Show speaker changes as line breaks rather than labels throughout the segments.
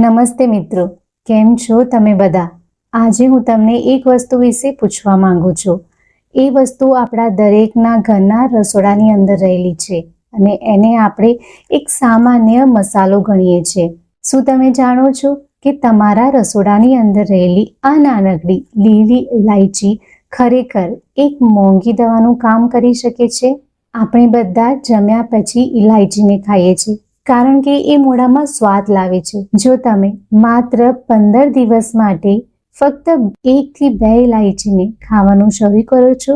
નમસ્તે મિત્રો, કેમ છો તમે બધા? આજે હું તમને એક વસ્તુ વિશે પૂછવા માંગુ છું. એ વસ્તુ આપણા દરેકના ઘરના રસોડાની અંદર રહેલી છે અને એને આપણે એક સામાન્ય મસાલો ગણીએ છીએ. શું તમે જાણો છો કે તમારા રસોડાની અંદર રહેલી આ નાનકડી લીલી ઇલાયચી ખરેખર એક મોંઘી દવાનું કામ કરી શકે છે? આપણે બધા જમ્યા પછી ઇલાયચીને ખાઈએ છીએ. કારણ કે એ મોઢામાં સ્વાદ લાવે છે. જો તમે માત્ર પંદર દિવસ માટે ફક્ત એકથી બે ઇલાયચીને ખાવાનું શરૂ કરો છો,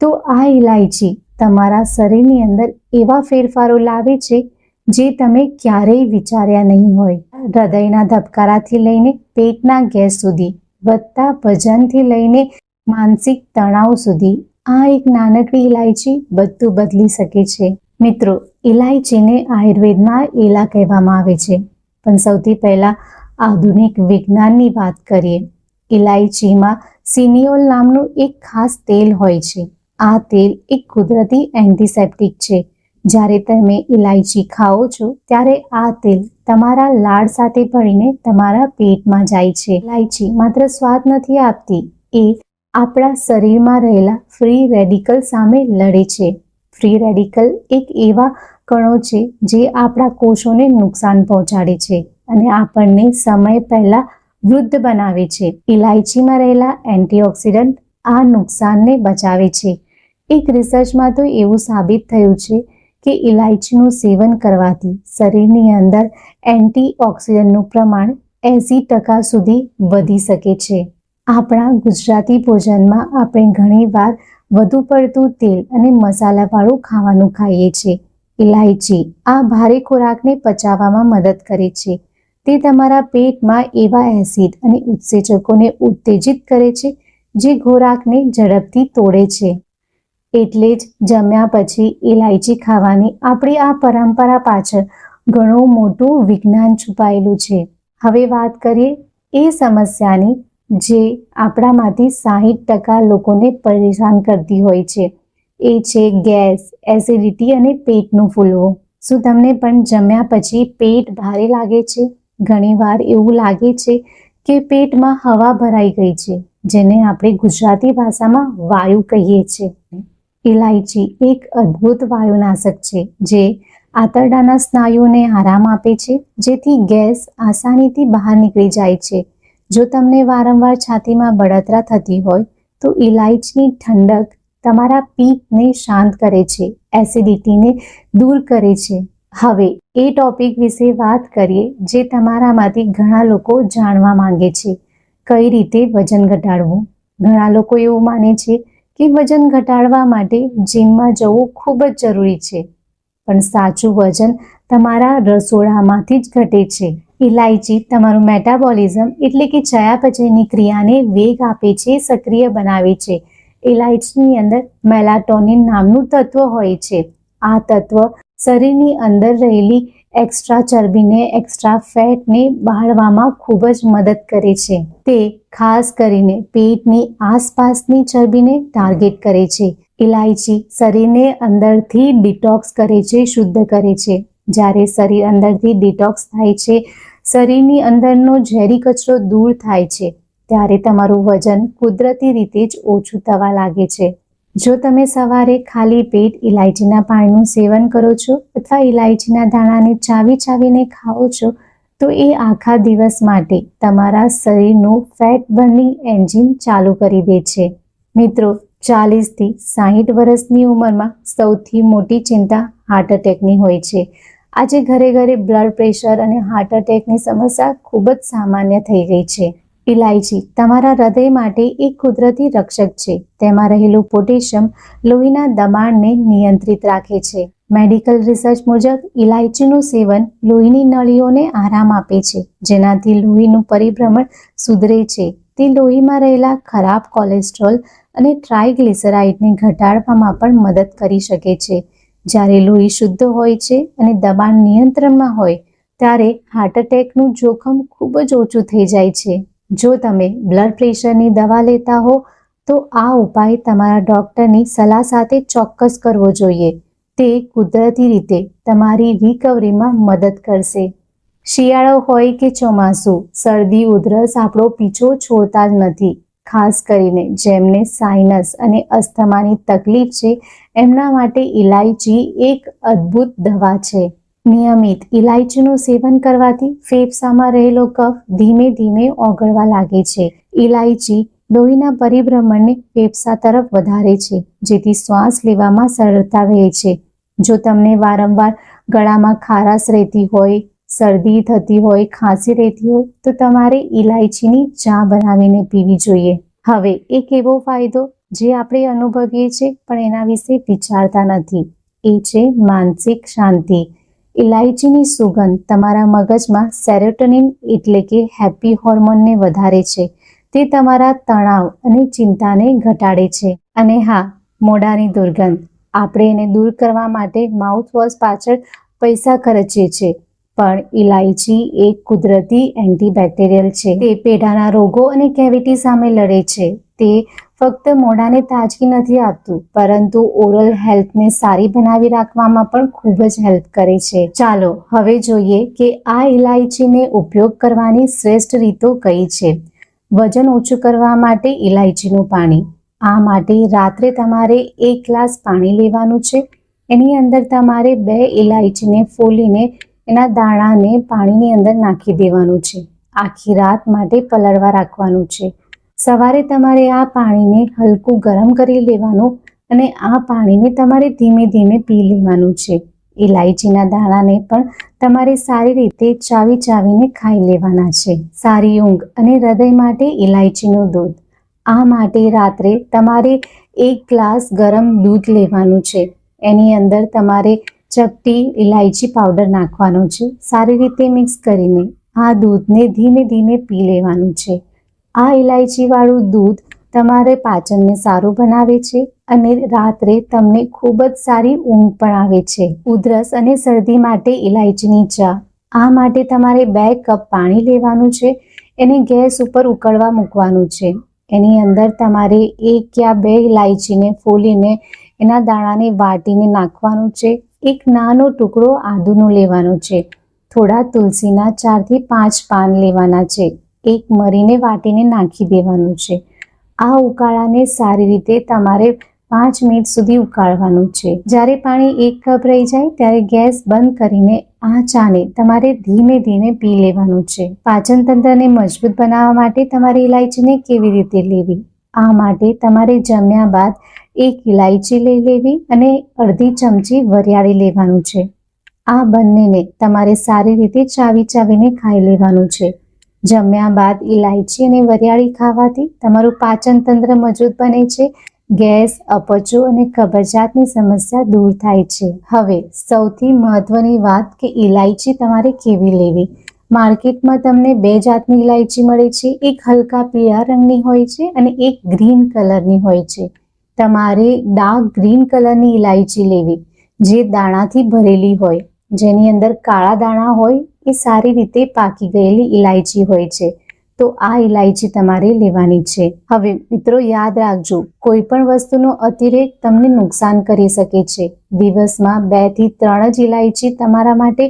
તો આ ઇલાયચી તમારા શરીરની અંદર એવા ફેરફારો લાવે છે જે તમે ક્યારેય વિચાર્યા નહીં હોય. હૃદયના ધબકારાથી લઈને પેટના ગેસ સુધી, વધતા વજનથી લઈને માનસિક તણાવ સુધી આ એક નાનકડી ઇલાયચી બધું બદલી શકે છે. મિત્રો ઇલાયચીને આયુર્વેદમાં એલા કહેવામાં આવે છે. પણ સૌથી પહેલા આધુનિક વિજ્ઞાનની વાત કરીએ. ઇલાયચીમાં સિનિયોલ નામનું એક ખાસ તેલ હોય છે. આ તેલ એક કુદરતી એન્ટિસેપ્ટિક છે. જ્યારે તમે ઇલાયચી ખાઓ છો, ત્યારે આ તેલ તમારા લાળ સાથે ભળીને તમારા પેટમાં જાય છે. ઇલાયચી માત્ર સ્વાદ નથી આપતી, એ આપણા શરીરમાં રહેલા ફ્રી રેડિકલ સામે લડે છે. ફ્રી રેડિકલ એક એવા કણો છે જે આપણા કોષોને નુકસાન પહોંચાડે છે અને આપણને સમય પહેલા વૃદ્ધ બનાવે છે. ઇલાયચીમાં રહેલા એન્ટીઓક્સિડન્ટ આ નુકસાનને બચાવે છે. એક રિસર્ચમાં તો એવું સાબિત થયું છે કે ઇલાયચીનું સેવન કરવાથી શરીરની અંદર એન્ટીઓક્સિડન્ટનું પ્રમાણ એંસી ટકા સુધી વધી શકે છે. આપણા ગુજરાતી ભોજનમાં આપણે ઘણીવાર વધુ પડતું તેલ અને મસાલાવાળું ખાવાનું ખાઈએ છીએ ઇલાયચી આ ભારે ખોરાકને પચાવવામાં મદદ કરે છે. તે તમારા પેટમાં એવા એસિડ અને ઉત્સેચકોને ઉત્તેજિત કરે છે, જે ખોરાકને ઝડપથી તોડે છે. એટલે જ જમ્યા પછી ઇલાયચી ખાવાની આપણી આ પરંપરા પાછળ ઘણું મોટું વિજ્ઞાન છુપાયેલું છે. હવે વાત કરીએ એ સમસ્યાની જે આપણામાંથી સાહીઠ ટકા લોકોને પરેશાન કરતી હોય છે. એ છે ગેસ, એસિડિટી અને પેટનું ફૂલવું. શું તમને પણ જમ્યા પછી પેટ ભારે લાગે છે? ઘણીવાર એવું લાગે છે કે પેટમાં હવા ભરાઈ ગઈ છે, જેને આપણે ગુજરાતી ભાષામાં વાયુ કહીએ છીએ. ઇલાયચી એક અદ્ભુત વાયુનાશક છે, જે આંતરડાના સ્નાયુઓને આરામ આપે છે, જેથી ગેસ આસાનીથી બહાર નીકળી જાય છે. જો તમને વારંવાર છાતીમાં બળતરા થતી હોય, તો ઇલાયચીની ઠંડક તમારા પિત્તને શાંત કરે છે, એસિડિટીને દૂર કરે છે. હવે, એ ટોપિક વિશે વાત કરીએ જે તમારામાંથી ઘણા લોકો જાણવા માંગે છે. કઈ રીતે વજન ઘટાડવું? ઘણા લોકો એવું માને છે કે વજન ઘટાડવા માટે જીમમાં જવું ખૂબ જ જરૂરી છે. પણ સાચું વજન તમારા રસોડામાંથી જ ઘટે છે. ઇલાયચી તમારું મેટાબોલિઝમ એટલે કે ચયાપચયની ક્રિયાને વેગ આપે છે, સક્રિય બનાવે છે. ઇલાયચીની અંદર મેલાટોનિન નામનું તત્વ હોય છે. આ તત્વ શરીરની અંદર રહેલી એક્સ્ટ્રા ચરબીને, એક્સ્ટ્રા ફેટને બાળવામાં ખૂબ જ મદદ કરે છે. તે ખાસ કરીને પેટની આસપાસની ચરબીને ટાર્ગેટ કરે છે. ઇલાયચી શરીરને અંદરથી ડિટોક્સ કરે છે, શુદ્ધ કરે છે. જ્યારે શરીર અંદરથી ડિટોક્સ થાય છે, શરીરની અંદરનો ઝેરી કચરો દૂર થાય છે, ત્યારે તમારું વજન કુદરતી રીતે જ ઓછું થવા લાગે છે. જો તમે સવારે ખાલી પેટ ઇલાયચીના પાણીનું સેવન કરો છો અથવા ઇલાયચીના દાણાને ચાવી ચાવીને ખાઓ છો, તો એ આખા દિવસ માટે તમારા શરીરનું ફેટ બર્નિંગ એન્જિન ચાલુ કરી દે છે. મિત્રો, ચાલીસથી સાહીઠ વર્ષની ઉંમરમાં સૌથી મોટી ચિંતા હાર્ટ એટેકની હોય છે. આજે ઘરે ઘરે બ્લડ પ્રેશર અને હાર્ટ એટેકની સમસ્યા ખૂબ જ સામાન્ય થઈ ગઈ છે. ઇલાયચી તમારા હૃદય માટે એક કુદરતી રક્ષક છે. તેમાં રહેલું પોટેશિયમ લોહીના દબાણને નિયંત્રિત રાખે છે. મેડિકલ રિસર્ચ મુજબ ઇલાયચીનું સેવન લોહીની નળીઓને આરામ આપે છે, જેનાથી લોહીનું પરિભ્રમણ સુધરે છે. તે લોહીમાં રહેલા ખરાબ કોલેસ્ટ્રોલ અને ટ્રાયગ્લિસરાઇડને ઘટાડવામાં પણ મદદ કરી શકે છે. જ્યારે લોહી શુદ્ધ હોય છે અને દબાણ નિયંત્રણમાં હોય, ત્યારે હાર્ટ એટેકનું જોખમ ખૂબ જ ઓછું થઈ જાય છે. જો તમે બ્લડ પ્રેશરની દવા લેતા હો, તો આ ઉપાય તમારા ડૉક્ટરની સલાહ સાથે ચોક્કસ કરવો જોઈએ. તે કુદરતી રીતે તમારી રિકવરીમાં મદદ કરશે. શિયાળો હોય કે ચોમાસું, શરદી, ઉધરસ આપણો પીછો છોડતા જ નથી. ખાસ કરીને જેમને સાઇનસ અને અસ્થમાની તકલીફ છે, એમના માટે ઇલાયચી એક અદ્ભુત દવા છે. નિયમિત ઇલાયચીનું સેવન કરવાથી ફેફસામાં રહેલો કફ ધીમે ધીમે ઓગળવા લાગે છે. ઇલાયચી લોહીના પરિભ્રમણને ફેફસા તરફ વધારે છે, જેથી શ્વાસ લેવામાં સરળતા રહે છે. જો તમને વારંવાર ગળામાં ખારાશ રહેતી હોય શરદી થતી હોય, ખાંસી રહેતી હોય, તો તમારે ઇલાયચીની ચા બનાવીને પીવી જોઈએ. હવે, એક એવો ફાયદો જે આપણે અનુભવીએ છીએ, પણ એના વિશે વિચારતા નથી. એ છે માનસિક શાંતિ. ઇલાયચીની સુગંધ તમારા મગજમાં સેરોટોનિન એટલે કે હેપી હોર્મોનને વધારે છે. તે તમારા તણાવ અને ચિંતાને ઘટાડે છે. અને હા, મોઢાની દુર્ગંધ. આપણે એને દૂર કરવા માટે માઉથવોશ પાછળ પૈસા ખર્ચીએ છીએ. પણ ઇલાયચી એક કુદરતી એન્ટીબેક્ટેરિયલ છે. તે પેઢાના રોગો અને કેવિટી સામે લડે છે. તે ફક્ત મોઢાને તાજગી નથી આપતું, પરંતુ ઓરલ હેલ્થને સારી બનાવી રાખવામાં પણ ખૂબ જ હેલ્પ કરે છે. ચાલો, હવે જોઈએ કે આ ઇલાયચીને ઉપયોગ કરવાની શ્રેષ્ઠ રીતો કઈ છે. વજન ઓછું કરવા માટે ઇલાયચીનું પાણી. આ માટે રાત્રે તમારે એક ગ્લાસ પાણી લેવાનું છે. એની અંદર તમારે બે ઇલાયચીને ફોલીને એના દાણાને પાણીની અંદર નાખી દેવાનું છે. આખી રાત માટે પલળવા રાખવાનું છે. સવારે તમારે આ પાણીને હલકું ગરમ કરી લેવાનું અને આ પાણીને તમારે ધીમે ધીમે પી લેવાનું છે. ઇલાયચીના દાણાને પણ તમારે સારી રીતે ચાવી ચાવીને ખાઈ લેવાના છે. સારી ઊંઘ અને હૃદય માટે ઇલાયચીનું દૂધ. આ માટે રાત્રે તમારે એક ગ્લાસ ગરમ દૂધ લેવાનું છે. એની અંદર તમારે ચપટી ઇલાયચી પાવડર નાખવાનો છે. સારી રીતે મિક્સ કરીને આ દૂધને ધીમે ધીમે પી લેવાનું છે. આ ઇલાયચીવાળું દૂધ તમારે પાચનને સારું બનાવે છે અને રાત્રે તમને ખૂબ જ સારી ઊંઘ પણ આવે છે. ઉધરસ અને શરદી માટે ઇલાયચીની ચા. આ માટે તમારે બે કપ પાણી લેવાનું છે. એને ગેસ ઉપર ઉકળવા મૂકવાનું છે. એની અંદર તમારે એક યા બે ઇલાયચીને ફોલીને એના દાણાને વાટીને નાખવાનું છે. એક નાનો ટુકડો આદુનો લેવાનો છે. થોડા તુલસીના ચારથી પાંચ પાન લેવાના છે. એક મરીને વાટીને નાખી દેવાનું છે. આ ઉકાળાને સારી રીતે તમારે પાંચ મિનિટ સુધી ઉકાળવાનું છે. જ્યારે પાણી એક કપ રહી જાય ત્યારે ગેસ બંધ કરીને આ ચાને તમારે ધીમે ધીમે પી લેવાનું છે. પાચન તંત્રને મજબૂત બનાવવા માટે તમારી ઇલાયચીને કેવી રીતે લેવી? આ માટે તમારે જમ્યા બાદ એક ઇલાયચી લઈ લેવી અને અડધી ચમચી વરિયાળી લેવાનું છે. આ બંનેને તમારે સારી રીતે ચાવી ચાવીને ખાઈ લેવાનું છે. જમ્યા બાદ ઇલાયચી અને વરિયાળી ખાવાથી તમારું પાચન તંત્ર મજબૂત બને છે, ગેસ, અપચો અને કબજિયાતની સમસ્યા દૂર થાય છે. હવે સૌથી મહત્વની વાત કે ઇલાયચી તમારે કેવી લેવી? માર્કેટમાં તમને બે જાતની ઇલાયચી મળે છે. એક હલકા પીળા રંગની હોય છે અને એક ગ્રીન કલરની હોય છે. તમારે ડાર્ક ગ્રીન કલરની ઇલાયચી લેવી, જે દાણાથી ભરેલી હોય. જેની અંદર કાળા દાણા હોય, એ સારી રીતે પાકી ગયેલી ઇલાયચી હોય છે. તો આ ઇલાયચી તમારે લેવાની છે. હવે મિત્રો યાદ રાખજો કોઈ પણ વસ્તુનો અતિરેક તમને નુકસાન કરી શકે છે. દિવસમાં બેથી ત્રણ જ ઇલાયચી તમારા માટે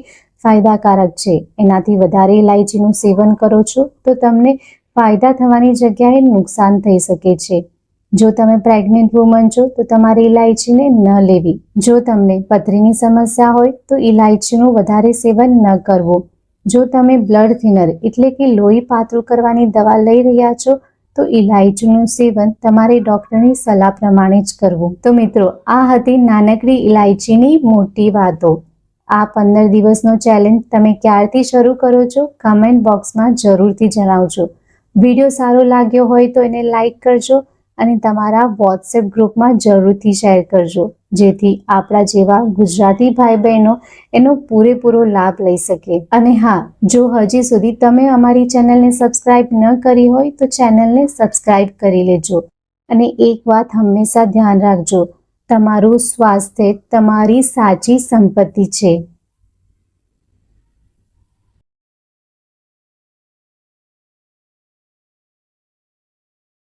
ફાયદાકારક છે. એનાથી વધારે ઇલાયચીનું સેવન કરો છો, તો તમને ફાયદા થવાની જગ્યાએ નુકસાન થઈ શકે છે. જો તમે પ્રેગ્નેન્ટ વુમન છો, તો તમારે ઇલાયચીને ન લેવી. જો તમને પથરીની સમસ્યા હોય, તો ઇલાયચીનું વધારે સેવન ન કરવું. જો તમે બ્લડ થિનર એટલે કે લોહી પાતળું કરવાની દવા લઈ રહ્યા છો, તો ઇલાયચીનું સેવન તમારે ડૉક્ટરની સલાહ પ્રમાણે જ કરવું. તો મિત્રો, આ હતી નાનકડી ઇલાયચીની મોટી વાતો. આ પંદર દિવસનો ચેલેન્જ તમે ક્યારથી શરૂ કરો છો? કમેન્ટ બોક્સમાં જરૂરથી જણાવજો. વીડિયો સારો લાગ્યો હોય તો એને લાઈક કરજો અને તમારા વોટ્સએપ ગ્રુપમાં જરૂરથી શેર કરજો. જેથી આપણા જેવા ગુજરાતી ભાઈ બહેનો એનો પૂરેપૂરો લાભ લઈ શકે. અને હા, જો હજી સુધી તમે અમારી ચેનલને સબસ્ક્રાઇબ ન કરી હોય તો ચેનલને સબસ્ક્રાઇબ કરી લેજો. અને એક વાત હંમેશા ધ્યાન રાખજો. તમારું સ્વાસ્થ્ય તમારી સાચી સંપત્તિ છે.